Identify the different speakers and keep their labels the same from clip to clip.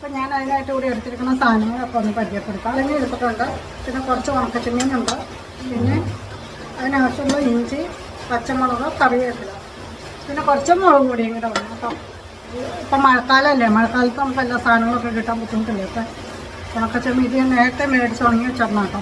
Speaker 1: അപ്പം ഞാൻ അതിനായിട്ട് കൂടി എടുത്തിരിക്കുന്ന സാധനങ്ങളൊക്കെ ഒന്ന് പരിചയപ്പെടുത്താം. അല്ലെങ്കിൽ എടുത്തിട്ടുണ്ട്. പിന്നെ കുറച്ച് ഉണക്കച്ചെമ്മീനുണ്ട് പിന്നെ അതിനാവശ്യമുള്ള ഇഞ്ചി പച്ചമുളക് കറിവേപ്പില. പിന്നെ കുറച്ച് മുളക് കൂടി കൂടെ വേണം കേട്ടോ. ഇപ്പം മഴക്കാലമല്ലേ മഴക്കാലത്ത് നമുക്ക് എല്ലാ സാധനങ്ങളൊക്കെ കിട്ടാൻ ബുദ്ധിമുട്ടില്ലേ? അപ്പം ഉണക്കച്ചെമ്മീൻ ഇത് നേരത്തെ മേടിച്ച് ഉണങ്ങി കേട്ടോ.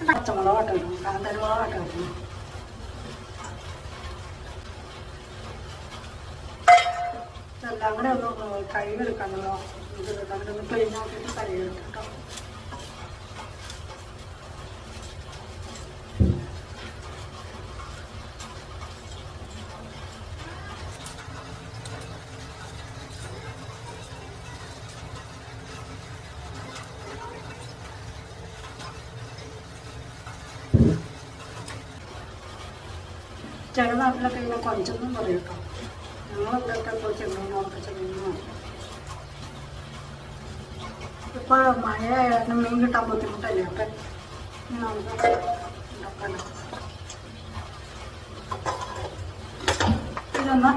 Speaker 1: പച്ചമുളക് ഇട്ടു കാന്തരുമുളക് ഇട്ടു ഇതെല്ലാം കൂടെ ഒന്ന് കഴിവെടുക്കാനുള്ള ഇത് അങ്ങനെ ഒന്ന് ക്ലീൻ ആക്കിയിട്ട് കഴുകിയെടുക്കാം ചില നാട്ടിലൊക്കെ ഇങ്ങനെ കൊഞ്ചെന്നും പറയും കേട്ടോ. ഞങ്ങളിവിടെയൊക്കെ ഇപ്പോൾ ചെമ്മീൻ ഉണക്ക ചെമ്മീനും ഇപ്പോൾ മഴ കാരണം മീൻ കിട്ടാൻ ബുദ്ധിമുട്ടല്ലേ? അപ്പം നമുക്ക് ഉണ്ടാക്കാനോ ഇതൊന്ന്